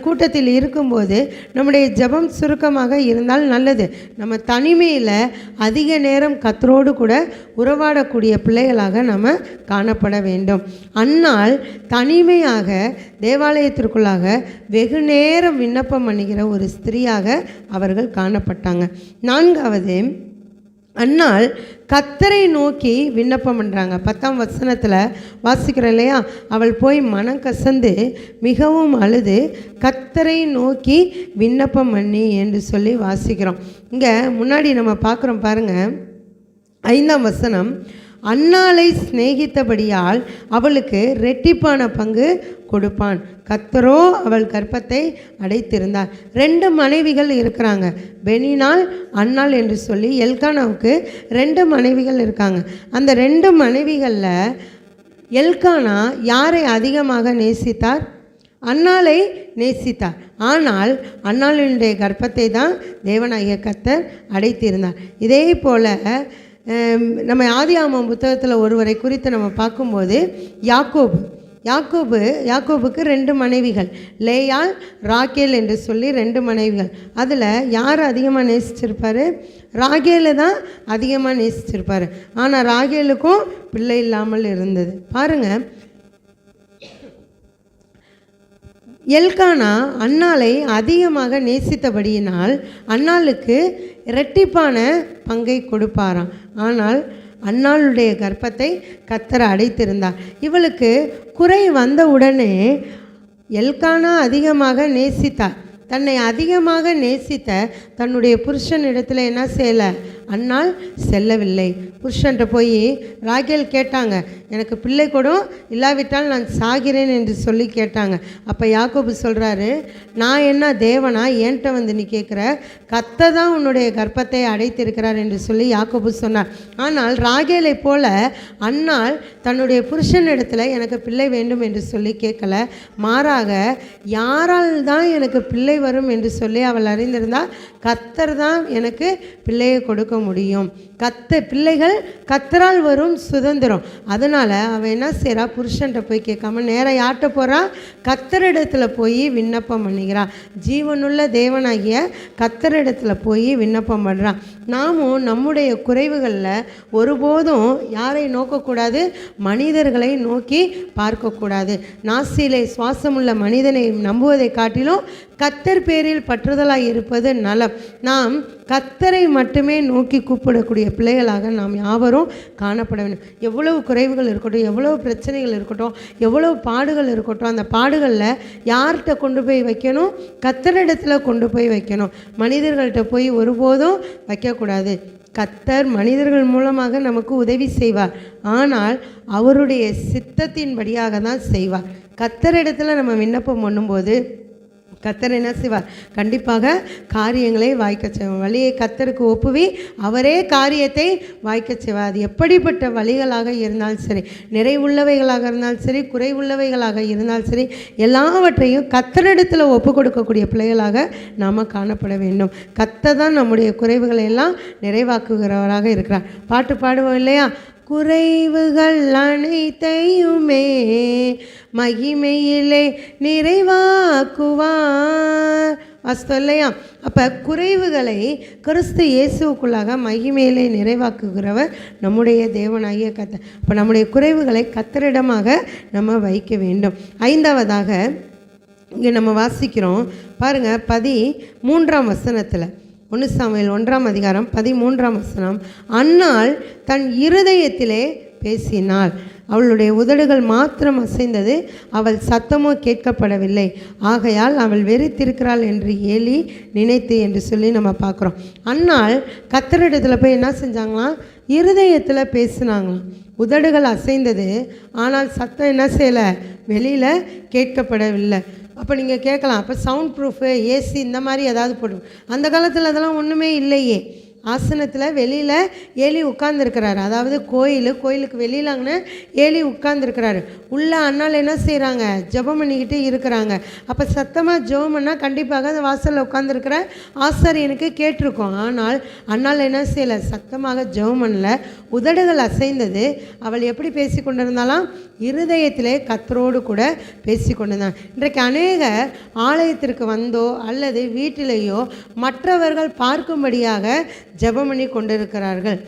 கூட்டத்தில் இருக்கும்போது நம்முடைய ஜெபம் சுருக்கமாக இருந்தால் நல்லது. நம்ம தனிமையில் அதிக நேரம் கத்தரோடு கூட உறவாடக்கூடிய பிள்ளைகளாக நம்ம காணப்பட வேண்டும். அன்னால் தனிமையாக தேவாலயத்திற்குள்ளாக வெகு நேரம் விண்ணப்பம் பண்ணுகிற ஒரு ஸ்திரீயாக அவர்கள் காணப்பட்டாங்க. நான்காவது அன்னால் கத்தரை நோக்கி விண்ணப்பம் பண்ணுறாங்க பத்தாம் வசனத்தில் வாசிக்கிறோம் இல்லையா? அவள் போய் மனம் கசந்து மிகவும் அழுது கத்தரை நோக்கி விண்ணப்பம் பண்ணி என்று சொல்லி வாசிக்கிறோம். இங்கே முன்னாடி நம்ம பார்க்குறோம் பாருங்கள் ஐந்தாம் வசனம் அன்னாளை சிநேகித்தபடியால் அவளுக்கு ரெட்டிப்பான பங்கு கொடுப்பான். கத்தரோ அவள் கற்பத்தை அடைத்திருந்தார். ரெண்டு மனைவிகள் இருக்கிறாங்க. பெனினால் அன்னாள் என்று சொல்லி எல்கானாவுக்கு ரெண்டு மனைவிகள் இருக்காங்க. அந்த ரெண்டு மனைவிகளில் எல்கானா யாரை அதிகமாக நேசித்தார்? அண்ணாலை நேசித்தார். ஆனால் அன்னாளினுடைய கர்ப்பத்தை தான் தேவனாகிய கத்தர் அடைத்திருந்தார். இதே போல் நம்ம நம்ம ஆதியாமம் புத்தகத்தில் ஒருவரை குறித்து நம்ம பார்க்கும்போது யாக்கோபு. யாக்கோபு யாக்கோபுக்கு ரெண்டு மனைவிகள். லேயால் ராகேல் என்று சொல்லி ரெண்டு மனைவிகள். அதில் யார் அதிகமாக நேசிச்சிருப்பாரு? ராகேலை தான் அதிகமாக நேசிச்சிருப்பாரு. ஆனால் ராகேலுக்கும் பிள்ளை இல்லாமல் இருந்தது. பாருங்கள் எல்கானா அன்னாலை அதிகமாக நேசித்தபடியினால் அன்னாளுக்கு இரட்டிப்பான பங்கை கொடுப்பாராம். ஆனால் அன்னாளுடைய கர்ப்பத்தை கத்தர் அடைத்திருந்தார். இவளுக்கு குறை வந்த உடனே எல்கானா அதிகமாக நேசித்தார். தன்னை அதிகமாக நேசித்த தன்னுடைய புருஷனிடத்தில் என்ன செய்யலை? அன்னால் செல்லவில்லை. புருஷன்ட்ட போய் ராகேல் கேட்டாங்க எனக்கு பிள்ளை கூட இல்லாவிட்டால் நான் சாகிறேன் என்று சொல்லி கேட்டாங்க. அப்போ யாக்கோபு சொல்கிறாரு நான் என்ன தேவனா? என்கிட்ட வந்து நீ கேட்குற கத்த தான் உன்னுடைய கர்ப்பத்தை அடைத்திருக்கிறார் என்று சொல்லி யாக்கோபு சொன்னார். ஆனால் ராகேலை போல அன்னால் தன்னுடைய புருஷன் இடத்துல எனக்கு பிள்ளை வேண்டும் என்று சொல்லி கேட்கல மாறாக யாரால் தான் எனக்கு பிள்ளை வரும் என்று சொல்லி அவள் அறிந்திருந்தால் கத்தர் தான் எனக்கு பிள்ளையை கொடுக்க முடியும். கத்த பிள்ளைகள் கத்தரால் வரும் சுதந்திரம். அதனால் அவன் என்ன செய்கிறா புருஷன்கிட்ட போய் கேட்காம நேராக யார்கிட்ட போகிறா கத்தரிடத்துல போய் விண்ணப்பம் பண்ணிக்கிறா ஜீவனுள்ள தேவனாகிய கத்தரிடத்துல போய் விண்ணப்பம் பண்ணுறான் நாமும் நம்முடைய குறைவுகளில் ஒருபோதும் யாரை நோக்கக்கூடாது? மனிதர்களை நோக்கி பார்க்கக்கூடாது. நாசியிலே சுவாசமுள்ள மனிதனை நம்புவதை காட்டிலும் கத்தர் பேரில் பற்றுதலாக இருப்பது நலம். நாம் கத்தரை மட்டுமே நோக்கி கூப்பிடக்கூடிய பிள்ளைகளாக நாம் யாவரும் காணப்பட வேண்டும். எவ்வளவு குறைவுகள் இருக்கட்டும் எவ்வளவு பிரச்சனைகள் இருக்கட்டும் எவ்வளவு பாடுகள் இருக்கட்டும் அந்த பாடுகளில் யார்கிட்ட கொண்டு போய் வைக்கணும்? கத்தரிடத்தில் கொண்டு போய் வைக்கணும். மனிதர்கள்ட்ட போய் ஒருபோதும் வைக்க கூடாது. கத்தர் மனிதர்கள் மூலமாக நமக்கு உதவி செய்வார். ஆனால் அவருடைய சித்தத்தின்படியாக தான் செய்வார். கத்தர் இடத்துல நம்ம விண்ணப்பம் பண்ணும்போது கத்தர் என்ன செய்வார்? கண்டிப்பாக காரியங்களை வாய்க்க செய்வார். வழியை கத்தருக்கு ஒப்புவி அவரே காரியத்தை வாய்க்க செய்வார். அது எப்படிப்பட்ட வழிகளாக இருந்தாலும் சரி நிறைவுள்ளவைகளாக இருந்தாலும் சரி குறைவுள்ளவைகளாக இருந்தாலும் சரி எல்லாவற்றையும் கத்தரிடத்தில் ஒப்பு கொடுக்கக்கூடிய பிள்ளைகளாக நாம் காணப்பட வேண்டும். கத்தை தான் நம்முடைய குறைவுகளை எல்லாம் நிறைவாக்குகிறவராக இருக்கிறார். பாட்டு பாடுவோம் இல்லையா? குறைவுகள் அனைத்தையுமே மகிமையிலே நிறைவாக்குவார். வாஸ்தவம் இல்லையா அப்போ குறைவுகளை கிறிஸ்து இயேசுக்குள்ளாக மகிமையிலே நிறைவாக்குகிறவர் நம்முடைய தேவனாகிய கத்த அப்போ நம்முடைய குறைவுகளை கத்தரிடமாக நம்ம வைக்க வேண்டும். ஐந்தாவதாக இங்கே நம்ம வாசிக்கிறோம். பாருங்கள் பதி மூன்றாம் வசனத்தில். ஒன்று சமையல் ஒன்றாம் அதிகாரம் பதிமூன்றாம் வசனம். அன்னால் தன் இருதயத்திலே பேசினாள். அவளுடைய உதடுகள் மாத்திரம் அசைந்தது. அவள் சத்தமோ கேட்கப்படவில்லை. ஆகையால் அவள் வெறித்திருக்கிறாள் என்று ஏலி நினைத்து என்று சொல்லி நம்ம பார்க்குறோம். அன்னால் கத்தரிடத்தில் போய் என்ன செஞ்சாங்களாம்? இருதயத்தில் பேசினாங்களாம். உதடுகள் அசைந்தது. ஆனால் சத்தம் என்ன செய்யலை? வெளியில் கேட்கப்படவில்லை. அப்போ நீங்கள் கேட்கலாம். அப்போ சவுண்ட் ப்ரூஃபு ஏசி இந்த மாதிரி ஏதாவது போட்டு அந்த காலத்தில் அதெல்லாம் ஒன்றுமே இல்லையே. ஆசனத்தில் வெளியில் ஏலி உட்கார்ந்துருக்கிறாரு. அதாவது கோயில் கோயிலுக்கு வெளியிலாங்கன்னு ஏலி உட்கார்ந்துருக்கிறாரு. உள்ள அண்ணால் என்ன செய்கிறாங்க ஜெபம் பண்ணிக்கிட்டு இருக்கிறாங்க. அப்போ சத்தமாக ஜெபம் பண்ணால் கண்டிப்பாக அந்த வாசலில் உட்காந்துருக்கிற ஆசாரியனுக்கு கேட்டிருக்கோம். ஆனால் அண்ணால் என்ன செய்யலை? சத்தமாக ஜெபம் பண்ணல. உதடுகள் அசைந்தது. அவள் எப்படி பேசி கொண்டிருந்தாலாம் இருதயத்திலே கத்தரோடு கூட பேசி கொண்டிருந்தான். இன்றைக்கு அநேக ஆலயத்திற்கு வந்தோ அல்லது வீட்டிலேயோ மற்றவர்கள் பார்க்கும்படியாக ஜெபம் பண்ணி கொண்டிருக்கிறார்கள்.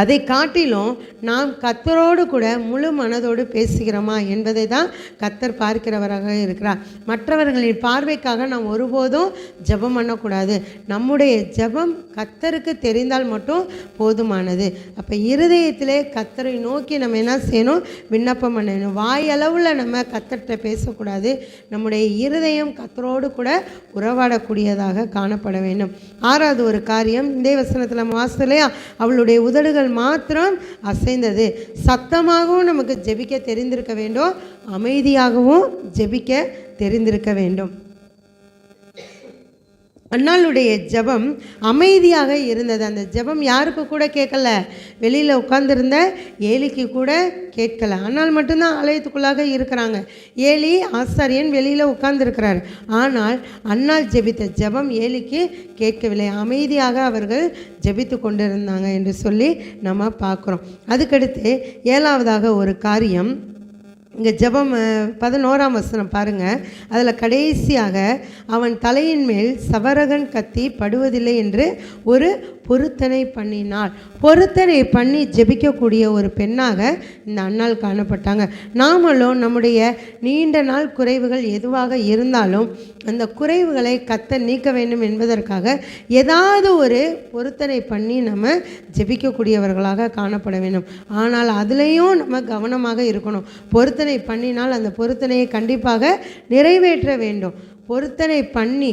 அதை காட்டிலும் நாம் கத்தரோடு கூட முழு மனதோடு பேசுகிறோமா என்பதை தான் கத்தர் பார்க்கிறவராக இருக்கிறார். மற்றவர்களின் பார்வைக்காக நாம் ஒருபோதும் ஜெபம் பண்ணக்கூடாது. நம்முடைய ஜெபம் கத்தருக்கு தெரிந்தால் மட்டும் போதுமானது. அப்போ இருதயத்திலே கத்தரை நோக்கி நம்ம என்ன செய்யணும்? விண்ணப்பம் பண்ணணும். வாயளவில் நம்ம கத்தர்கிட்ட பேசக்கூடாது. நம்முடைய இருதயம் கத்தரோடு கூட உறவாடக்கூடியதாக காணப்பட வேண்டும். ஆறாவது ஒரு காரியம் இந்த வசனத்தில் நம்ம வாசலையா அவளுடைய உதடுகள் மாத்திரம் அசைந்தது. சத்தமாகவும் நமக்கு ஜெபிக்க தெரிந்திருக்க வேண்டும். அமைதியாகவும் ஜெபிக்க தெரிந்திருக்க வேண்டும். அண்ணாளுடைய ஜெபம் அமைதியாக இருந்தது. அந்த ஜெபம் யாருக்கு கூட கேட்கல. வெளியில் உட்காந்துருந்த ஏலிக்கு கூட கேட்கல. அண்ணால் மட்டும்தான் ஆலயத்துக்குள்ளாக இருக்கிறாங்க. ஏலி ஆசாரியன் வெளியில் உட்கார்ந்துருக்கிறார். ஆனால் அண்ணால் ஜெபித்த ஜெபம் ஏலிக்கு கேட்கவில்லை. அமைதியாக அவர்கள் ஜெபித்து கொண்டிருந்தாங்க என்று சொல்லி நம்ம பார்க்குறோம். அதுக்கடுத்து ஏழாவதாக ஒரு காரியம். இங்கே ஜெபம் பதினோராம் வசனம் பாருங்கள் அதில் கடைசியாக அவன் தலையின் மேல் சவரகன் கத்தி படுவதில்லை என்று ஒரு பொருத்தனை பண்ணினாள். பொருத்தனை பண்ணி ஜெபிக்கக்கூடிய ஒரு பெண்ணாக இந்த அண்ணால் காணப்பட்டாங்க. நாமளும் நம்முடைய நீண்ட நாள் குறைவுகள் எதுவாக இருந்தாலும் அந்த குறைவுகளை கத்த நீக்க வேண்டும் என்பதற்காக ஏதாவது ஒரு பொருத்தனை பண்ணி நம்ம ஜெபிக்கக்கூடியவர்களாக காணப்பட வேண்டும். ஆனால் அதுலேயும் நம்ம கவனமாக இருக்கணும். பொருத்தனை பொருத்தனை பண்ணினால் அந்த பொருத்தனையை கண்டிப்பாக நிறைவேற்ற வேண்டும். பொருத்தனை பண்ணி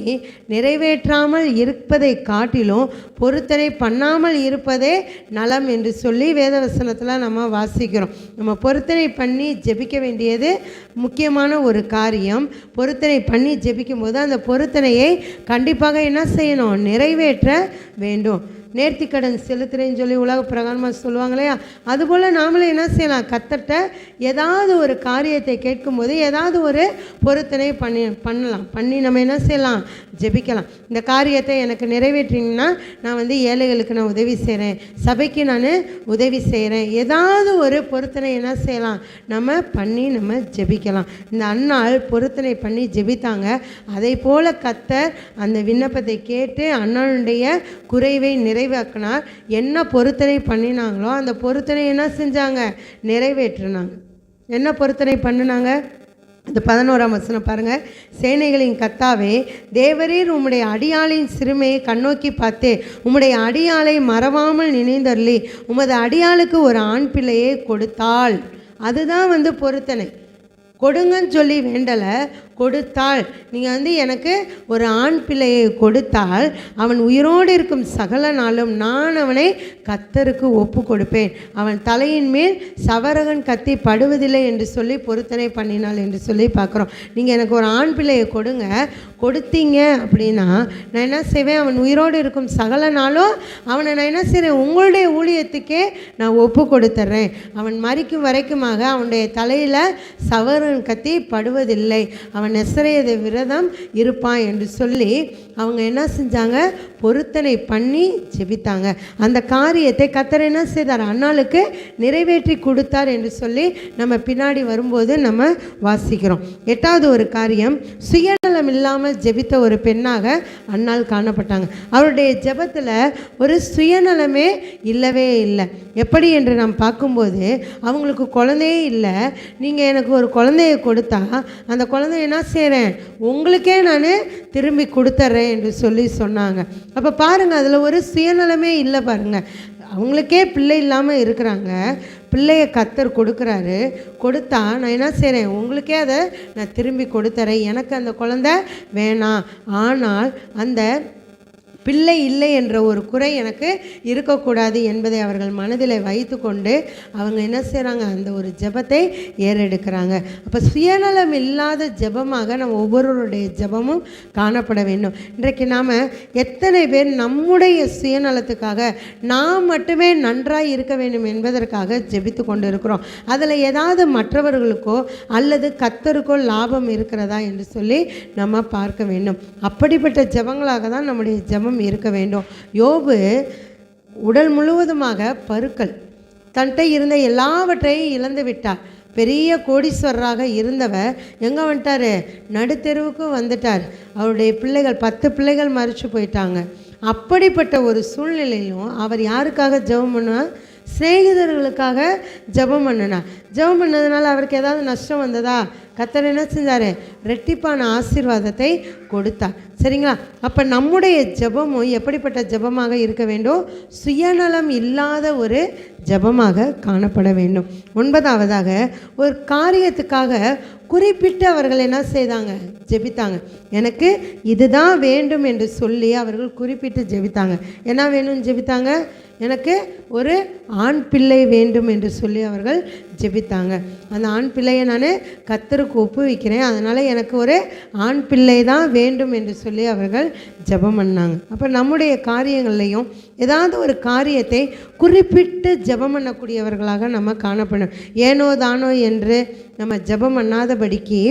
நிறைவேற்றாமல் இருப்பதை காட்டிலும் பொருத்தனை பண்ணாமல் இருப்பதே நலம் என்று சொல்லி வேதவசனத்தில் நம்ம வாசிக்கிறோம். நம்ம பொருத்தனை பண்ணி ஜெபிக்க வேண்டியது முக்கியமான ஒரு காரியம். பொருத்தனை பண்ணி ஜெபிக்கும் போது அந்த பொருத்தனையை கண்டிப்பாக என்ன செய்யணும்? நிறைவேற்ற வேண்டும். நேர்த்திக்கடன் செலுத்துறேன்னு சொல்லி உலக பிரகாரமாக சொல்லுவாங்க இல்லையா? அதுபோல் நாமளும் என்ன செய்யலாம்? கத்தட்ட ஏதாவது ஒரு காரியத்தை கேட்கும்போது ஏதாவது ஒரு பொருத்தனை பண்ணி பண்ணலாம். பண்ணி நம்ம என்ன செய்யலாம்? ஜெபிக்கலாம். இந்த காரியத்தை எனக்கு நிறைவேற்றிங்கன்னா நான் வந்து ஏழைகளுக்கு நான் உதவி செய்கிறேன் சபைக்கு நான் உதவி செய்கிறேன் ஏதாவது ஒரு பொருத்தனை என்ன செய்யலாம்? நம்ம பண்ணி நம்ம ஜெபிக்கலாம். இந்த அன்னாள் பொருத்தனை பண்ணி ஜெபித்தாங்க. அதை போல் கத்தர் அந்த விண்ணப்பத்தை கேட்டு அண்ணனுடைய குறைவை நிறை நிறைவாக்கினார். என்ன பொருத்தனை பண்ணினாங்களோ அந்த பொருத்தனை என்ன செஞ்சாங்க? நிறைவேற்றினாங்க. என்ன பொருத்தனை பண்ணினாங்க? இந்த பதினோராம் வசனம் பாருங்க. சேனைகளின் கத்தாவே தேவரீர் உம்முடைய அடியாளின் சிறுமையை கண்ணோக்கி பார்த்தே உம்முடைய அடியாளை மறவாமல் நினைந்தருளி உமது அடியாளுக்கு ஒரு ஆண் பிள்ளையை கொடுத்தாள். அதுதான் வந்து பொருத்தனை. கொடுங்கன்னு சொல்லி வேண்டலை. கொடுத்தாள். நீங்கள் வந்து எனக்கு ஒரு ஆண் பிள்ளையை கொடுத்தால் அவன் உயிரோடு இருக்கும் சகல நாளும் நான் அவனை கத்தருக்கு ஒப்பு கொடுப்பேன். அவன் தலையின் மேல் சவரகன் கத்தி படுவதில்லை என்று சொல்லி பொருத்தனை பண்ணினாள் என்று சொல்லி பார்க்குறோம். நீங்கள் எனக்கு ஒரு ஆண் பிள்ளையை கொடுங்க. கொடுத்தீங்க அப்படின்னா நான் என்ன செய்வேன்? அவன் உயிரோடு இருக்கும் சகல நாளும் அவனை நான் என்ன செய்கிறேன் உங்களுடைய ஊழியத்துக்கே நான் ஒப்பு கொடுத்துட்றேன் அவன் மறிக்கும் வரைக்குமாக அவனுடைய தலையில் சவரன் கத்தி படுவதில்லை. அவன் நெசரையத விரதம் இருப்பான் என்று சொல்லி அவங்க என்ன செஞ்சாங்க? பொருத்தனை பண்ணி ஜெபித்தாங்க. அந்த காரியத்தை கத்தர் என்ன செய்தார்? அண்ணாளுக்கு நிறைவேற்றி கொடுத்தார் என்று சொல்லி நம்ம பின்னாடி வரும்போது நம்ம வாசிக்கிறோம். எட்டாவது ஒரு காரியம் சுயநலம் இல்லாமல் ஜெபித்த ஒரு பெண்ணாக அண்ணால் காணப்பட்டாங்க. அவருடைய ஜெபத்தில் ஒரு சுயநலமே இல்லவே இல்லை. எப்படி என்று நாம் பார்க்கும்போது அவங்களுக்கு குழந்தையே இல்லை. நீங்கள் எனக்கு ஒரு குழந்தைய கொடுத்தா அந்த குழந்தைய என்ன செய்கிறேன் உங்களுக்கே நான் திரும்பி கொடுத்துட்றேன் என்று சொல்லி சொன்னாங்க. அப்போ பாருங்கள் அதில் ஒரு சுயநலமே இல்லை பாருங்கள் அவங்களுக்கே பிள்ளை இல்லாமல் இருக்கிறாங்க. பிள்ளையை கத்தர் கொடுக்குறாரு. கொடுத்தா நான் என்ன செய்கிறேன் உங்களுக்கே அதை நான் திரும்பி கொடுத்துறேன் எனக்கு அந்த குழந்த வேணாம். ஆனால் அந்த பிள்ளை இல்லை என்ற ஒரு குறை எனக்கு இருக்கக்கூடாது என்பதை அவர்கள் மனதில் வைத்து கொண்டு அவங்க என்ன செய்கிறாங்க அந்த ஒரு ஜெபத்தை ஏறெடுக்கிறாங்க. அப்போ சுயநலம் இல்லாத ஜெபமாக நம்ம ஒவ்வொருவருடைய ஜெபமும் காணப்பட வேண்டும். இன்றைக்கு நாம் எத்தனை பேர் நம்முடைய சுயநலத்துக்காக நாம் மட்டுமே நன்றாக இருக்க வேண்டும் என்பதற்காக ஜெபித்து கொண்டு இருக்கிறோம் அதில் ஏதாவது மற்றவர்களுக்கோ அல்லது கத்தருக்கோ லாபம் இருக்கிறதா என்று சொல்லி நம்ம பார்க்க வேண்டும். அப்படிப்பட்ட ஜெபங்களாக தான் நம்முடைய ஜெபம் இருக்க வேண்டும். யோபு உடல் முழுவதுமாக பருக்கள். தன்கிட்ட இருந்த எல்லாவற்றையும் இழந்து விட்டார். பெரிய கோடீஸ்வரராக இருந்தவர் எங்கே வந்துட்டார்? நடுத்தெருவுக்கு வந்துட்டார். அவருடைய பிள்ளைகள் பத்து பிள்ளைகள் மறித்து போயிட்டாங்க. அப்படிப்பட்ட ஒரு சூழ்நிலையிலும் அவர் யாருக்காக ஜெபம் பண்ணுவார்? சிநேகிதர்களுக்காக ஜெபம் பண்ணினார். ஜெபம் பண்ணதுனால அவருக்கு ஏதாவது நஷ்டம் வந்ததா? கத்தர் என்ன செஞ்சார்? ரெட்டிப்பான ஆசீர்வாதத்தை கொடுத்தார். சரிங்களா? அப்போ நம்முடைய ஜெபமும் எப்படிப்பட்ட ஜெபமாக இருக்க வேண்டும்? சுயநலம் இல்லாத ஒரு ஜெபமாக காணப்பட வேண்டும். ஒன்பதாவதாக ஒரு காரியத்துக்காக குறிப்பிட்டு அவர்கள் என்ன செய்தாங்க? ஜெபித்தாங்க. எனக்கு இதுதான் வேண்டும் என்று சொல்லி அவர்கள் குறிப்பிட்டு ஜெபித்தாங்க. என்ன வேணும்னு ஜெபித்தாங்க? எனக்கு ஒரு ஆண் பிள்ளை வேண்டும் என்று சொல்லி அவர்கள் ஜெபித்தாங்க. அந்த ஆண் பிள்ளையை நான் கத்தருக்கு ஒப்புவிக்கிறேன். அதனால் எனக்கு ஒரு ஆண் பிள்ளை தான் வேண்டும் என்று சொல்லி அவர்கள் ஜெபம் பண்ணாங்க. அப்போ நம்முடைய காரியங்கள்லையும் ஏதாவது ஒரு காரியத்தை குறிப்பிட்டு ஜெபம் பண்ணக்கூடியவர்களாக நம்ம காணப்படும். ஏனோ தானோ என்று நம்ம ஜெபம் பண்ணாதபடிக்கு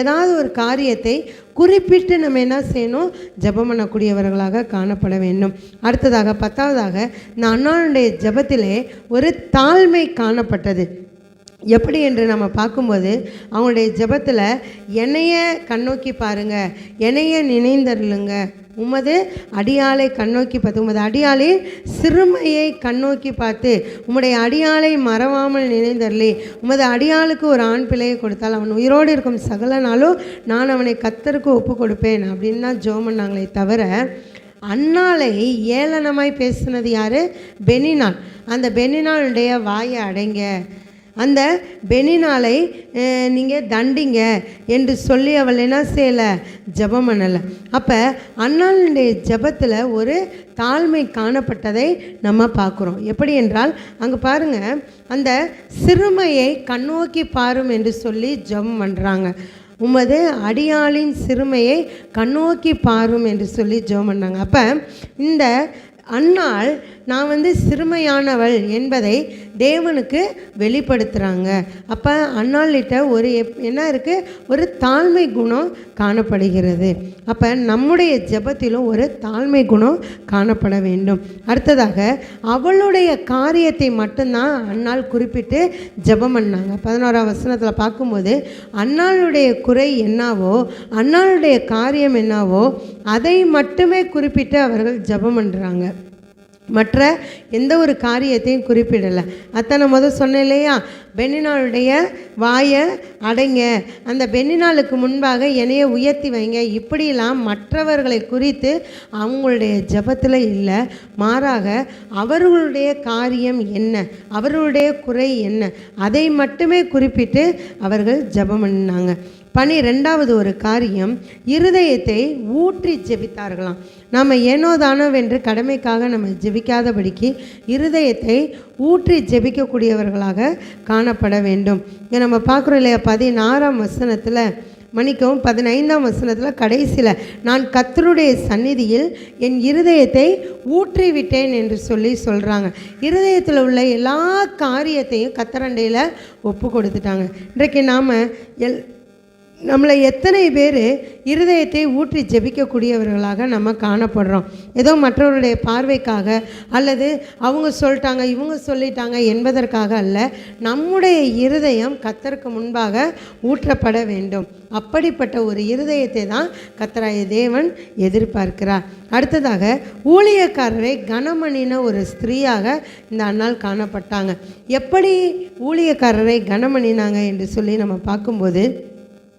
ஏதாவது ஒரு காரியத்தை குறிப்பிட்டு நம்ம என்ன செய்யணும்? ஜெபம் பண்ணக்கூடியவர்களாக காணப்பட வேண்டும். அடுத்ததாக பத்தாவதாக இந்த அண்ணாளுடைய ஜபத்திலே ஒரு தாழ்மை காணப்பட்டது. எப்படி என்று நம்ம பார்க்கும்போது அவங்களுடைய ஜெபத்தில் என்னைய கண்ணோக்கி பாருங்கள் என்னைய நினைந்தருளுங்க. உமது அடியாலை கண்ணோக்கி பார்த்து உமது அடியாளே சிறுமையை கண்ணோக்கி பார்த்து உம்முடைய அடியாளை மறவாமல் நினைந்தருளி. உமது அடியாளுக்கு ஒரு ஆண் பிள்ளையை கொடுத்தால் அவன் உயிரோடு இருக்கும் சகல நாளும் நான் அவனை கத்தருக்கு ஒப்பு கொடுப்பேன் அப்படின்னு தான் ஜோமன்னாங்களே தவிர அன்னாளை ஏளனமாய் பேசினது யார்? பெனினாள் அந்த பெனினாளுடைய வாயை அடைங்க. அந்த பெனினாலை நீங்கள் தண்டிங்க என்று சொல்லி அவள் என்ன செய்யலை? ஜெபம் பண்ணலை. அப்போ அண்ணாளுடைய ஜெபத்தில் ஒரு தாழ்மை காணப்பட்டதை நம்ம பார்க்குறோம். எப்படி என்றால் அங்கே பாருங்கள் அந்த சிறுமையை கண்ணோக்கி பாரும் என்று சொல்லி ஜெபம் பண்ணுறாங்க உமது அடியாளின் சிறுமையை கண்ணோக்கி பாரும் என்று சொல்லி ஜெபம் பண்ணாங்க. அப்போ இந்த அன்னாள் நான் வந்து சிறுமையானவள் என்பதை தேவனுக்கு வெளிப்படுத்துகிறாங்க அப்போ அண்ணாளிட்ட ஒரு எப்- என்ன இருக்குது ஒரு தாழ்மை குணம் காணப்படுகிறது. அப்போ நம்முடைய ஜெபத்திலும் ஒரு தாழ்மை குணம் காணப்பட வேண்டும். அடுத்ததாக அவளுடைய காரியத்தை மட்டும்தான் அன்னாள் குறிப்பிட்டு ஜெபம் பண்ணாங்க. பதினோராம் வசனத்தில் பார்க்கும்போது அன்னாளுடைய குறை என்னவோ அன்னாளுடைய காரியம் என்னவோ அதை மட்டுமே குறிப்பிட்டு அவர்கள் ஜெபம் பண்ணுறாங்க மற்ற எந்த ஒரு காரியத்தையும் குறிப்பிடலை. அத்தனை முதல் சொன்னேன் இல்லையா பெண்ணினாளுடைய வாயை அடைங்க. அந்த பெண்ணினாளுக்கு முன்பாக என்னைய உயர்த்தி வைங்க. இப்படிலாம் மற்றவர்களை குறித்து அவங்களுடைய ஜெபத்தில் இல்லை. மாறாக அவர்களுடைய காரியம் என்ன? அவர்களுடைய குறை என்ன? அதை மட்டுமே குறிப்பிட்டு அவர்கள் ஜெபம் பண்ணாங்க பனிரெண்டாவது ஒரு காரியம் இருதயத்தை ஊற்றி ஜெபித்தார்களாம். நாம் ஏனோ தானோவென்று கடமைக்காக நம்ம ஜெபிக்காதபடிக்கு இருதயத்தை ஊற்றி ஜெபிக்கக்கூடியவர்களாக காணப்பட வேண்டும். இங்கே நம்ம பார்க்குறோம் இல்லையா பதினாறாம் வசனத்தில் மன்னிக்கவும் பதினைந்தாம் வசனத்தில் கடைசியில் நான் கத்தருடைய சந்நிதியில் என் இருதயத்தை ஊற்றிவிட்டேன் என்று சொல்லி சொல்கிறாங்க இருதயத்தில் உள்ள எல்லா காரியத்தையும் கத்தரண்டையில் ஒப்பு கொடுத்துட்டாங்க. இன்றைக்கு நாம் எல் நம்மளை எத்தனை பேர் இருதயத்தை ஊற்றி ஜெபிக்கக்கூடியவர்களாக நம்ம காணப்படுறோம். ஏதோ மற்றவருடைய பார்வைக்காக அல்லது அவங்க சொல்லிட்டாங்க இவங்க சொல்லிட்டாங்க என்பதற்காக அல்ல நம்முடைய இருதயம் கத்தருக்கு முன்பாக ஊற்றப்பட வேண்டும். அப்படிப்பட்ட ஒரு இருதயத்தை தான் கத்தராய தேவன் எதிர்பார்க்கிறார். அடுத்ததாக ஊழியக்காரரை கனமணின ஒரு ஸ்திரீயாக இந்த அண்ணால் காணப்பட்டாங்க. எப்படி ஊழியக்காரரை கனமணினாங்க என்று சொல்லி நம்ம பார்க்கும்போது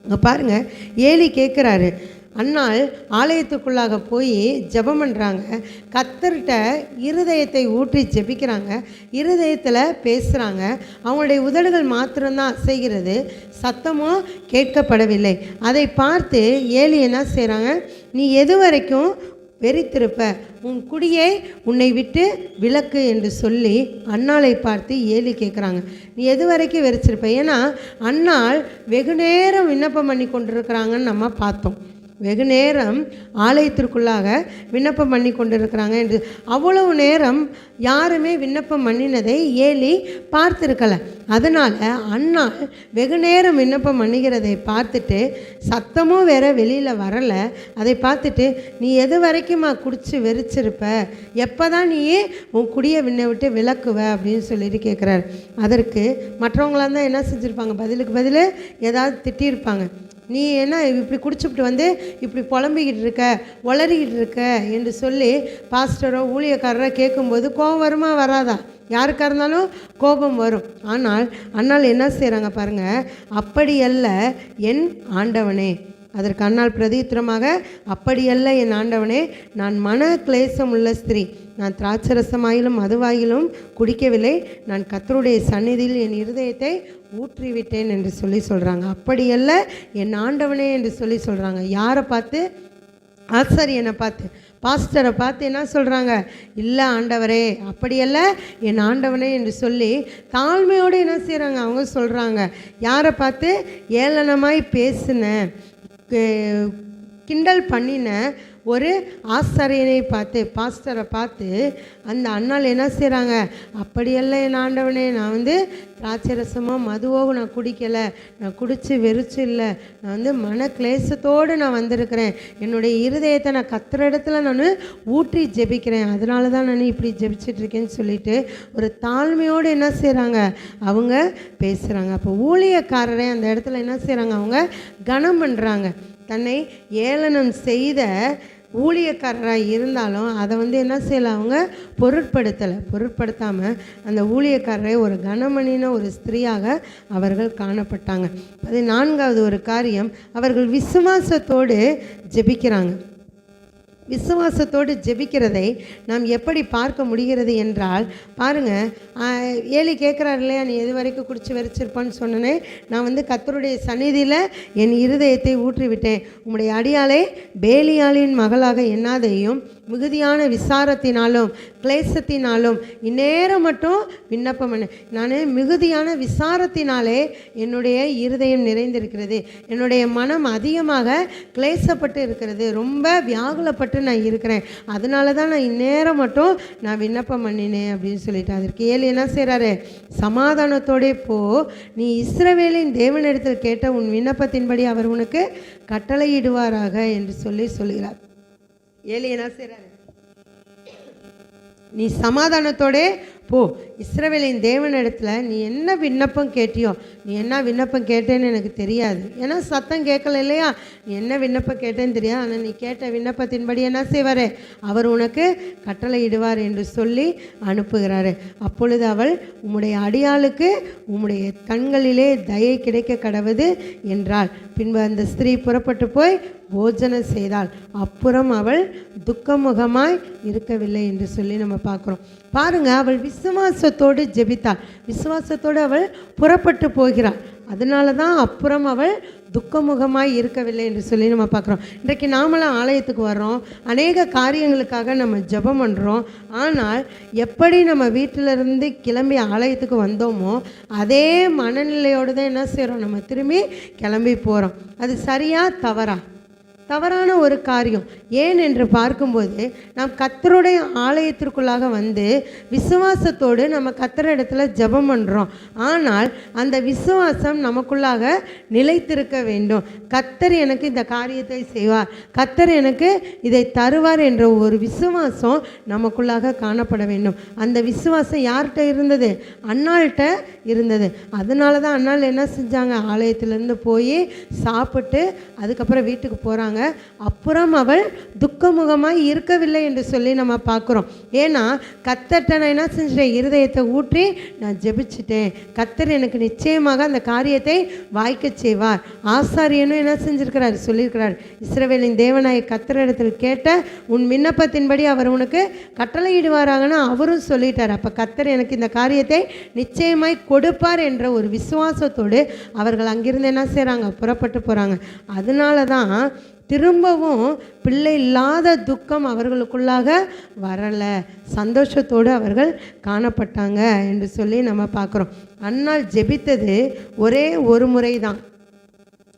அங்கே பாருங்கள் ஏலி கேட்குறாரு அண்ணாள் ஆலயத்துக்குள்ளாக போய் ஜெபம் பண்ணுறாங்க கத்தர்கிட்ட இருதயத்தை ஊற்றி ஜெபிக்கிறாங்க. இருதயத்தில் பேசுகிறாங்க அவங்களுடைய உதடுகள் மாத்திரம்தான் அசைகிறது சத்தமும் கேட்கப்படவில்லை. அதை பார்த்து ஏலி என்ன செய்கிறாங்க நீ எது வரைக்கும் வெறித்திருப்ப உன் குடியை உன்னை விட்டு விளக்கு என்று சொல்லி அன்னாளை பார்த்து ஏலி கேட்குறாங்க நீ எது வரைக்கும் வெறிச்சிருப்ப? ஏன்னா அன்னாள் வெகு நேரம் விண்ணப்பம் பண்ணி கொண்டிருக்கிறாங்கன்னு நம்ம பார்த்தோம். வெகு நேரம் ஆலயத்திற்குள்ளாக விண்ணப்பம் பண்ணி கொண்டிருக்கிறாங்க என்று. அவ்வளவு நேரம் யாருமே விண்ணப்பம் பண்ணினதை ஏலி பார்த்துருக்கல. அதனால் அண்ணாள் வெகு நேரம் விண்ணப்பம் பண்ணுகிறதை பார்த்துட்டு சத்தமும் வேற வெளியில் வரலை. அதை பார்த்துட்டு நீ எது வரைக்குமா குடித்து வெறிச்சிருப்ப? எப்போ தான் நீயே உன் குடியை விண்ணை விட்டு விளக்குவ? அப்படின்னு சொல்லிட்டு கேட்குறாரு அதற்கு மற்றவங்களாம் தான் என்ன செஞ்சுருப்பாங்க? பதிலுக்கு பதில் ஏதாவது திட்டியிருப்பாங்க. நீ என்ன இப்படி குடிச்சுப்பிட்டு வந்து இப்படி புலம்பிக்கிட்டு இருக்க உளறிக்கிட்டு இருக்க என்று சொல்லி பாஸ்டரோ ஊழியக்காரரோ கேட்கும்போது கோபம் வருமா வராதா? யாருக்காக இருந்தாலும் கோபம் வரும். ஆனால் அண்ணால் என்ன செய்கிறாங்க பாருங்கள் அப்படியல்ல என் ஆண்டவனே. அதற்கு அண்ணால் பிரதித்திரமாக அப்படியல்ல என் ஆண்டவனே நான் மன கிளேசம் உள்ள ஸ்திரீ. நான் திராட்சரசமாயிலும் மதுவாயிலும் குடிக்கவில்லை. நான் கத்தருடைய சந்நிதியில் என் இருதயத்தை ஊற்றிவிட்டேன் என்று சொல்லி சொல்கிறாங்க அப்படியல்ல என் ஆண்டவனே என்று சொல்லி சொல்கிறாங்க யாரை பார்த்து? ஆசாரியனை பார்த்து. பாஸ்டரை பார்த்து என்ன சொல்கிறாங்க இல்லை ஆண்டவரே அப்படியல்ல என் ஆண்டவனே என்று சொல்லி தாழ்மையோடு என்ன செய்கிறாங்க அவங்க சொல்கிறாங்க யாரை பார்த்து? ஏளனமாய் பேசின கிண்டல் பண்ணின ஒரு ஆசாரியனை பார்த்து பாஸ்டரை பார்த்து அந்த அண்ணால் என்ன செய்கிறாங்க அப்படியெல்லாம் என் ஆண்டவனே நான் வந்து திராட்சரசமாக மதுவோ நான் குடிக்கலை. நான் குடித்து வெறிச்சு இல்லை. நான் வந்து மன கிளேசத்தோடு நான் வந்திருக்கிறேன். என்னுடைய இருதயத்தை நான் கத்துற இடத்துல நான் ஊற்றி ஜெபிக்கிறேன். அதனால தான் நான் இப்படி ஜெபிச்சிட்டு இருக்கேன்னு சொல்லிட்டு ஒரு தாழ்மையோடு என்ன செய்கிறாங்க அவங்க பேசுகிறாங்க அப்போ ஊழியக்காரரை அந்த இடத்துல என்ன செய்கிறாங்க அவங்க கனம் பண்ணுறாங்க தன்னை ஏளனம் செய்த ஊழியக்காரராக இருந்தாலும் அதை வந்து என்ன செய்யலை அவங்க? பொருட்படுத்தலை. பொருட்படுத்தாமல் அந்த ஊழியக்காரரை ஒரு கனமணின ஒரு ஸ்திரீயாக அவர்கள் காணப்பட்டாங்க. பதினான்காவது ஒரு காரியம் அவர்கள் விசுவாசத்தோடு ஜெபிக்கிறாங்க. விசுவாசத்தோடு ஜெபிக்கிறதை நாம் எப்படி பார்க்க முடிகிறது என்றால் பாருங்கள் ஏலி கேட்குறாரு இல்லையா? நீ எது வரைக்கும் குடிச்சு வெறிச்சிருப்பான்னு சொன்னனே நான் வந்து கத்தருடைய சந்நிதியில் என் இருதயத்தை ஊற்றிவிட்டேன். உம்முடைய அடியாலே பேலியாளின் மகளாக எண்ணாதையும் மிகுதியான விசாரத்தினாலும் கிளேசத்தினாலும் இந்நேரம் மட்டும் விண்ணப்பம் பண்ண. நான் மிகுதியான விசாரத்தினாலே என்னுடைய இருதயம் நிறைந்திருக்கிறது. என்னுடைய மனம் அதிகமாக கிளேசப்பட்டு இருக்கிறது. ரொம்ப வியாகுலப்பட்டு நான் இருக்கிறேன். அதனால தான் நான் இந்நேரம் மட்டும் நான் விண்ணப்பம் பண்ணினேன் அப்படின்னு சொல்லிட்டு அதற்கு ஏழு என்ன செய்கிறாரு சமாதானத்தோடே போ. நீ இஸ்ரவேலின் தேவனிடத்தில் கேட்ட உன் விண்ணப்பத்தின்படி அவர் உனக்கு கட்டளையிடுவாராக என்று சொல்லி சொல்கிறார். ஏழு என்ன செய்கிறாரு நீ சமாதானத்தோடே போ. இஸ்ரவேலின் தேவனிடத்தில் நீ என்ன விண்ணப்பம் கேட்டியோ நீ என்ன விண்ணப்பம் கேட்டேன்னு எனக்கு தெரியாது. ஏன்னா சத்தம் கேட்கல இல்லையா? நீ என்ன விண்ணப்பம் கேட்டேன்னு தெரியாது. ஆனால் நீ கேட்ட விண்ணப்பத்தின்படி என்ன செய்வார்? அவர் உனக்கு கட்டளை இடுவார் என்று சொல்லி அனுப்புகிறாரு. அப்பொழுது அவள் உம்முடைய அடியாளுக்கு உம்முடைய கண்களிலே தயை கிடைக்க கடவுது என்றாள். பின்பு அந்த ஸ்திரீ புறப்பட்டு போய் போஜனம் செய்தாள். அப்புறம் அவள் துக்கமுகமாய் இருக்கவில்லை என்று சொல்லி நம்ம பார்க்குறோம். பாருங்க அவள் விசுவாசத்தோடு ஜெபித்தாள். விசுவாசத்தோடு அவள் புறப்பட்டு போகிறாள். அதனால தான் அப்புறம் அவள் துக்கமுகமாய் இருக்கவில்லை என்று சொல்லி நம்ம பார்க்குறோம். இன்றைக்கு நாமளும் ஆலயத்துக்கு வர்றோம். அநேக காரியங்களுக்காக நம்ம ஜெபம் பண்ணுறோம் ஆனால் எப்படி நம்ம வீட்டிலிருந்து கிளம்பி ஆலயத்துக்கு வந்தோமோ அதே மனநிலையோடு தான் என்ன செய்கிறோம் நம்ம திரும்பி கிளம்பி போகிறோம் அது சரியாக தவறா? தவறான ஒரு காரியம். ஏன் என்று பார்க்கும்போது நாம் கத்தருடைய ஆலயத்திற்குள்ளாக வந்து விசுவாசத்தோடு நம்ம கத்தர் இடத்துல ஜெபம் பண்ணுறோம் ஆனால் அந்த விசுவாசம் நமக்குள்ளாக நிலைத்திருக்க வேண்டும். கத்தர் எனக்கு இந்த காரியத்தை செய்வார். கத்தர் எனக்கு இதை தருவார் என்ற ஒரு விசுவாசம் நமக்குள்ளாக காணப்பட வேண்டும். அந்த விசுவாசம் யார்கிட்ட இருந்தது? அண்ணாள்கிட்ட இருந்தது. அதனால தான் அண்ணாள் என்ன செஞ்சாங்க? ஆலயத்திலேருந்து போய் சாப்பிட்டு அதுக்கப்புறம் வீட்டுக்கு போகிறாங்க அப்புறம் அவள் துக்கமுகமாக இருக்கவில்லை என்று சொல்லி நம்ம பார்க்குறோம். ஏன்னா கத்தர்கிட்ட நான் என்ன செஞ்சிட்டேன்? இருதயத்தை ஊற்றி நான் ஜெபிச்சிட்டேன். கத்தர் எனக்கு நிச்சயமாக அந்த காரியத்தை வாய்க்க செய்வார். ஆசாரியனும் என்ன செஞ்சிருக்கிறார்? சொல்லியிருக்கிறார். இஸ்ரவேலின் தேவனாய கத்தரிடத்தில் கேட்ட உன் விண்ணப்பத்தின்படி அவர் உனக்கு கட்டளையிடுவாராங்கன்னு அவரும் சொல்லிட்டார். அப்போ கத்தர் எனக்கு இந்த காரியத்தை நிச்சயமாய் கொடுப்பார் என்ற ஒரு விசுவாசத்தோடு அவர்கள் அங்கிருந்து என்ன செய்கிறாங்க புறப்பட்டு போகிறாங்க அதனால தான் திரும்பவும் பிள்ளை இல்லாத துக்கம் அவர்களுக்குள்ளாக வரலை. சந்தோஷத்தோடு அவர்கள் காணப்பட்டாங்க என்று சொல்லி நம்ம பார்க்குறோம். அன்னால் ஜெபித்தது ஒரே ஒரு முறை தான்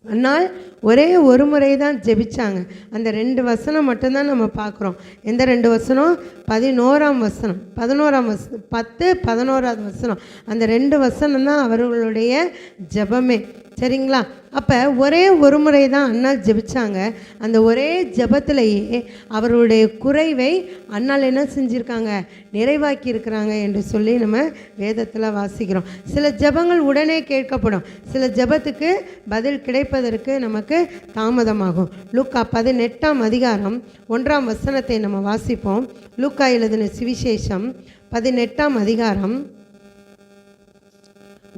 அன்னால் ஒரே ஒரு முறை தான் ஜெபிச்சாங்க. அந்த ரெண்டு வசனம் மட்டும்தான் நம்ம பார்க்குறோம். எந்த ரெண்டு வசனம்? பதினோராம் வசனம். பதினோராம் வசனம் பத்து பதினோராவது வசனம். அந்த ரெண்டு வசனம் தான் அவர்களுடைய ஜெபமே. சரிங்களா? அப்போ ஒரே ஒரு முறை தான் அண்ணா ஜெபிச்சாங்க. அந்த ஒரே ஜபத்திலேயே அவர்களுடைய குறைவை அண்ணால் என்ன செஞ்சுருக்காங்க? நிறைவாக்கி இருக்கிறாங்க என்று சொல்லி நம்ம வேதத்தில் வாசிக்கிறோம். சில ஜெபங்கள் உடனே கேட்கப்படும். சில ஜெபத்துக்கு பதில் கிடைப்பதற்கு நமக்கு தாமதமாகும். லூக்கா பதினெட்டாம் அதிகாரம் ஒன்றாம் வசனத்தை நம்ம வாசிப்போம். லூக்கா எழுதின சுவிசேஷம் பதினெட்டாம் அதிகாரம்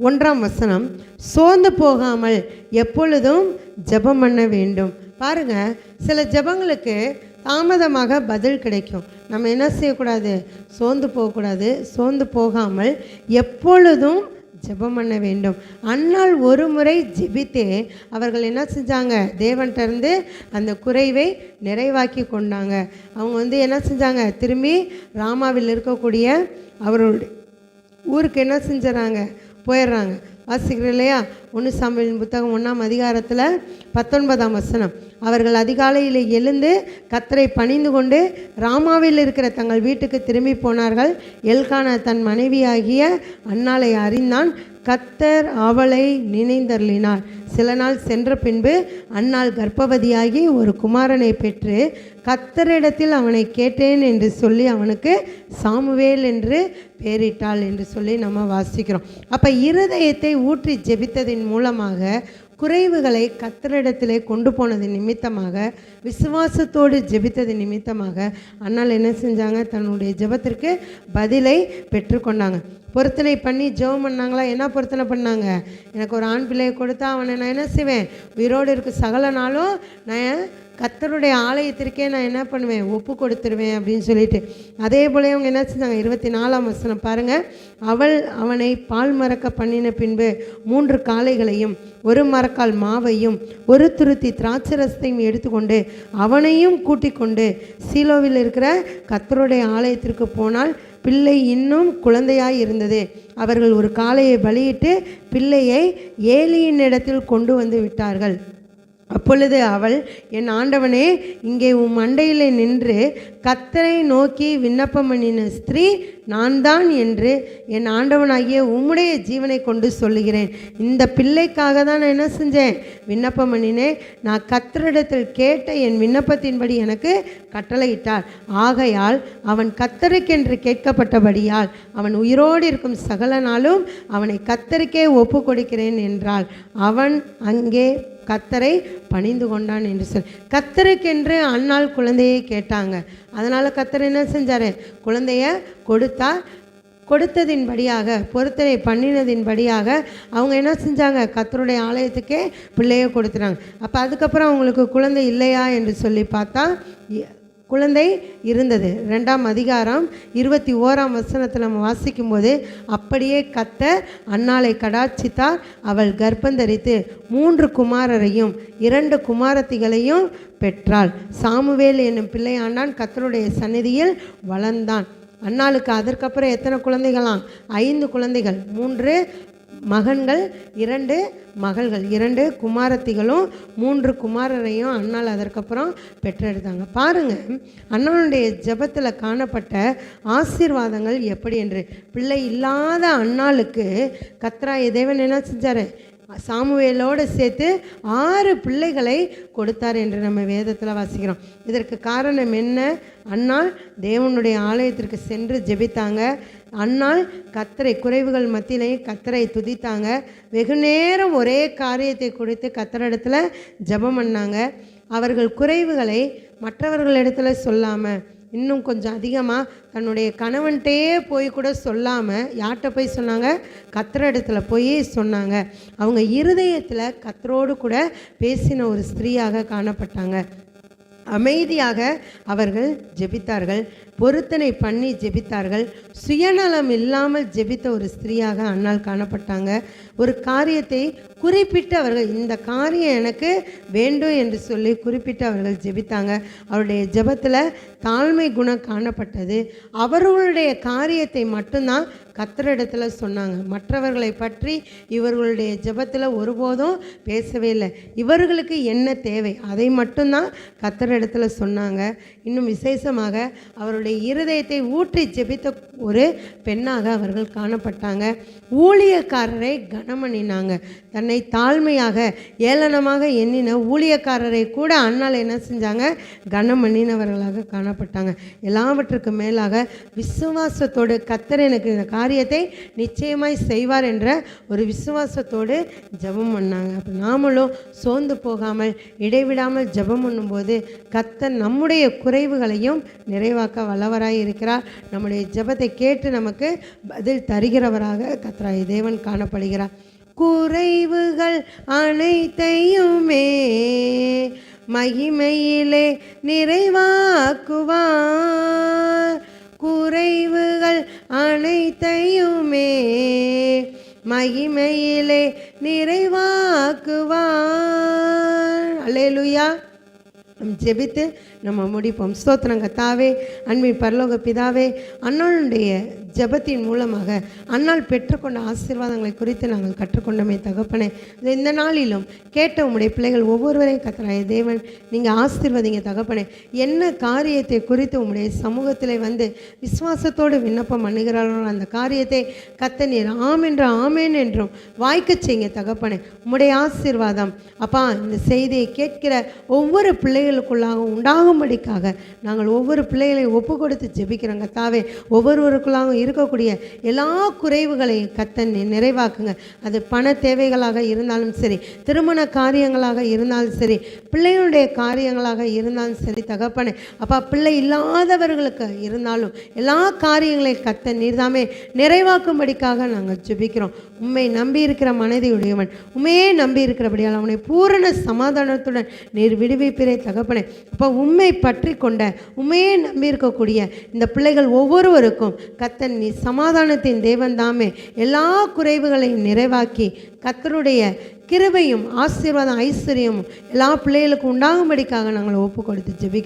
ஒன்றாம் வசனம். சோர்ந்து போகாமல் எப்பொழுதும் ஜெபம் பண்ண வேண்டும். பாருங்க சில ஜெபங்களுக்கு தாமதமாக பதில் கிடைக்கும். நம்ம என்ன செய்யக்கூடாது? சோர்ந்து போகக்கூடாது. சோர்ந்து போகாமல் எப்பொழுதும் ஜெபம் பண்ண வேண்டும். அன்னால் ஒரு முறை ஜெபித்து அவர்கள் என்ன செஞ்சாங்க? தேவன்கிட்ட இருந்து அந்த குறைவை நிறைவாக்கி கொண்டாங்க. அவங்க வந்து என்ன செஞ்சாங்க? திரும்பி ராமாவில் இருக்கக்கூடிய அவருடைய ஊருக்கு என்ன செஞ்சுறாங்க போயிடுறாங்க. வாசிக்கிறோம் இல்லையா ஒன்று சாமியின் புத்தகம் ஒன்றாம் அதிகாரத்தில் பத்தொன்பதாம் வசனம். அவர்கள் அதிகாலையில் எழுந்து கத்தரை பணிந்து கொண்டு ராமாவில் இருக்கிற தங்கள் வீட்டுக்கு திரும்பி போனார்கள். எல்கானா தன் மனைவியாகிய அன்னாலை அறிந்தான். கத்தர் அவளை நினைந்தருளினார். சில நாள் சென்ற பின்பு அன்னாள் கர்ப்பவதியாகி ஒரு குமாரனை பெற்று கத்தரிடத்தில் அவனை கேட்டேன் என்று சொல்லி அவனுக்கு சாமுவேல் என்று பெயரிட்டாள் என்று சொல்லி நம்ம வாசிக்கிறோம். அப்போ இருதயத்தை ஊற்றி ஜெபித்ததின் மூலமாக குறைவுகளை கத்தரிடத்திலே கொண்டு போனது நிமித்தமாக விசுவாசத்தோடு ஜெபித்தது நிமித்தமாக அண்ணால் என்ன செஞ்சாங்க? தன்னுடைய ஜெபத்திற்கு பதிலை பெற்றுக்கொண்டாங்க. பொருத்தனை பண்ணி ஜெபம் பண்ணாங்களா? என்ன பொருத்தனை பண்ணாங்க? எனக்கு ஒரு ஆண் பிள்ளையை கொடுத்தா அவனை நான் என்ன செய்வேன்? உயிரோடு இருக்க சகல நாளும் நான் கத்தருடைய ஆலயத்திற்கே நான் என்ன பண்ணுவேன்? ஒப்பு கொடுத்துருவேன் அப்படின்னு சொல்லிட்டு. அதே போல இவங்க என்ன செஞ்சாங்க? இருபத்தி நாலாம் வசனம் பாருங்கள் அவள் அவனை பால் மறக்க பண்ணின பின்பு மூன்று காளைகளையும் ஒரு மரக்கால் மாவையும் ஒரு துருத்தி திராட்சரசத்தையும் எடுத்துக்கொண்டு அவனையும் கூட்டிக் கொண்டு சீலோவில் இருக்கிற கத்தருடைய ஆலயத்திற்கு போனால் பிள்ளை இன்னும் குழந்தையாய் இருந்தது. அவர்கள் ஒரு காளையை பலியிட்டு பிள்ளையை ஏலியின் இடத்தில் கொண்டு வந்து விட்டார்கள். அப்பொழுது அவள் என் ஆண்டவனே இங்கே உம் மண்டையில் நின்று கத்தரை நோக்கி விண்ணப்பம் பண்ணின ஸ்திரீ நான் தான் என்று என் ஆண்டவனாகிய உம்முடைய ஜீவனை கொண்டு சொல்லுகிறேன். இந்த பிள்ளைக்காக தான் நான் என்ன செஞ்சேன்? விண்ணப்பம் பண்ணினேன். நான் கத்தரிடத்தில் கேட்ட என் விண்ணப்பத்தின்படி எனக்கு கட்டளையிட்டார். ஆகையால் அவன் கத்தருக்கென்று கேட்கப்பட்டபடியால் அவன் உயிரோடு இருக்கும் சகல நாளும் அவனை கத்தருக்கே ஒப்பு கொடுக்கிறேன் என்றாள். அவன் அங்கே கத்தரை பணிந்து கொண்டான் என்று சொல் கத்தருக்கென்று அன்னாள் குழந்தையை கேட்டாங்க. அதனால் கத்தர் என்ன செஞ்சார்? குழந்தைய கொடுத்தா கொடுத்ததின்படியாக பொருத்தனை பண்ணினதின்படியாக அவங்க என்ன செஞ்சாங்க? கத்தருடைய ஆலயத்துக்கே பிள்ளைய கொடுத்துறாங்க அப்போ அதுக்கப்புறம் அவங்களுக்கு குழந்தை இல்லையா என்று சொல்லி பார்த்தா குழந்தை இருந்தது. ரெண்டாம் அதிகாரம் இருபத்தி ஓராம் வசனத்தில் நம்ம வாசிக்கும்போது அப்படியே கத்த அன்னாலை கடாட்சித்தார் அவள் கர்ப்பந்தரித்து மூன்று குமாரரையும் இரண்டு குமாரத்திகளையும் பெற்றாள். சாமுவேல் என்னும் பிள்ளையாண்டான் கத்தருடைய சந்நிதியில் வளர்ந்தான். அன்னாளுக்கு அதற்கப்புறம் எத்தனை குழந்தைகளாம்? ஐந்து குழந்தைகள் மூன்று மகன்கள் இரண்டு மகள்கள் இரண்டு குமாரத்திகளும் மூன்று குமாரரையும் அண்ணால் அதற்கப்புறம் பெற்றெடுத்தாங்க. பாருங்க அண்ணனுடைய ஜெபத்தில் காணப்பட்ட ஆசீர்வாதங்கள் எப்படி என்று. பிள்ளை இல்லாத அண்ணாளுக்கு கத்ராய தேவன் என்ன செஞ்சார்? சாமுவேலோடு சேர்த்து ஆறு பிள்ளைகளை கொடுத்தார் என்று நம்ம வேதத்தில் வாசிக்கிறோம். இதற்கு காரணம் என்ன? அன்னாள் தேவனுடைய ஆலயத்திற்கு சென்று ஜெபித்தாங்க. அண்ணால் கத்தரை குறைவுகள் மத்தியிலையும் கத்தரை துதித்தாங்க. வெகு நேரம் ஒரே காரியத்தை குறித்து கத்தரிடத்துல ஜெபம் பண்ணாங்க. அவர்கள் குறைவுகளை மற்றவர்களிடத்தில் சொல்லாமல் இன்னும் கொஞ்சம் அதிகமாக தன்னுடைய கணவன்கிட்டே போய் கூட சொல்லாமல் யார்கிட்ட போய் சொன்னாங்க? கத்திர இடத்துல போய் சொன்னாங்க. அவங்க இருதயத்தில் கத்தரோடு கூட பேசின ஒரு ஸ்திரீயாக காணப்பட்டாங்க. அமைதியாக அவர்கள் ஜெபித்தார்கள். பொருத்தனை பண்ணி ஜெபித்தார்கள். சுயநலம் இல்லாமல் ஜெபித்த ஒரு ஸ்திரீயாக அன்னால் காணப்பட்டாங்க. ஒரு காரியத்தை குறிப்பிட்டு அவர்கள் இந்த காரியம் எனக்கு வேண்டும் என்று சொல்லி குறிப்பிட்டு அவர்கள் ஜெபித்தாங்க. அவருடைய ஜெபத்தில் தாழ்மை குணம் காணப்பட்டது. அவர்களுடைய காரியத்தை மட்டும்தான் கத்தரிடத்தில் சொன்னாங்க. மற்றவர்களை பற்றி இவர்களுடைய ஜெபத்தில் ஒருபோதும் பேசவே இல்லை. இவர்களுக்கு என்ன தேவை? அதை மட்டும்தான் கத்தரிடத்துல சொன்னாங்க. இன்னும் விசேஷமாக அவருடைய இருதயத்தை ஊற்றி ஜெபித்த ஒரு பெண்ணாக அவர்கள் காணப்பட்டாங்க. ஊழியக்காரரை கனமணினாங்க. தன்னை தாழ்மையாக ஏளனமாக எண்ணின ஊழியக்காரரை கூட அண்ணால் என்ன செஞ்சாங்க? கனம் பண்ணினவர்களாக காணப்பட்டாங்க. எல்லாவற்றுக்கும் மேலாக விசுவாசத்தோடு கத்தர் எனக்கு இந்த காரியத்தை நிச்சயமாய் செய்வார் என்ற ஒரு விசுவாசத்தோடு ஜெபம் பண்ணாங்க. அப்போ நாமளும் சோர்ந்து போகாமல் இடைவிடாமல் ஜெபம் பண்ணும்போது கத்தர் நம்முடைய குறைவுகளையும் நிறைவாக்க வல்லவராய் இருக்கிறார். நம்முடைய ஜபத்தை கேட்டு நமக்கு பதில் தருகிறவராக கத்தராய் தேவன் காணப்படுகிறார். குறைவுகள் அனைத்தையுமே மகிமையிலே நிறைவாக்குவார். குறைவுகள் அனைத்தையுமே மகிமையிலே நிறைவாக்குவார். அல்லேலூயா நம் ஜெபித்து நம்ம முடிப்போம். ஸ்தோத்திரம் கத்தாவே அன்பின் பரலோக பிதாவே அண்ணனுடைய ஜெபத்தின் மூலமாக அன்னால் பெற்றுக்கொண்ட ஆசீர்வாதங்களை குறித்து நாங்கள் கற்றுக்கொண்டோமே தகப்பனே. இந்த நாளிலும் கேட்ட உம்முடைய பிள்ளைகள் ஒவ்வொருவரையும் கத்தராய தேவன் நீங்கள் ஆசீர்வதிங்க தகப்பனே. என்ன காரியத்தை குறித்து உம்முடைய சமூகத்தில் வந்து விசுவாசத்தோடு விண்ணப்பம் பண்ணுகிறார்களோ அந்த காரியத்தை கத்த நீர் ஆம் என்று ஆமேன் என்றும் வாய்க்க செய்யுங்க தகப்பனே. உம்முடைய ஆசீர்வாதம். அப்பா இந்த செய்தியை கேட்கிற ஒவ்வொரு பிள்ளைகளுக்குள்ளாகவும் ஆகும்படிக்காக நாங்கள் ஒவ்வொரு பிள்ளைகளையும் ஒப்பு கொடுத்து ஜெபிக்கிறோங்க தாவே ஒவ்வொருவருக்குள்ளாகவும் இருக்கக்கூடிய எல்லா குறைவுகளையும் கத்த நி- நிறைவாக்குங்க. அது பண தேவைகளாக இருந்தாலும் சரி திருமண காரியங்களாக இருந்தாலும் சரி பிள்ளைகளுடைய காரியங்களாக இருந்தாலும் சரி தகப்பனே. அப்பா பிள்ளை இல்லாதவர்களுக்கு இருந்தாலும் எல்லா காரியங்களையும் கத்த நீர்தாமே நிறைவாக்கும்படிக்காக நாங்கள் ஜெபிக்கிறோம். உண்மை நம்பி இருக்கிற மனதையுடையவன் உண்மையே நம்பி இருக்கிறபடியால் அவனை பூரண சமாதானத்துடன் நீர் விடுவிப்பிறை தகப்பனே. அப்போ உண்மை பற்றி கொண்ட உண்மையே நம்பி இருக்கக்கூடிய இந்த பிள்ளைகள் ஒவ்வொருவருக்கும் கத்தன் நீ சமாதானத்தின் தேவன் தாமே எல்லா குறைவுகளையும் நிறைவாக்கி கத்தருடைய கிருபையும் ஆசீர்வாதம் ஐஸ்வர்யமும் எல்லா பிள்ளைகளுக்கும் உண்டாகும்படிக்காக நாங்கள் ஒப்பு கொடுத்து ஜெபிக்க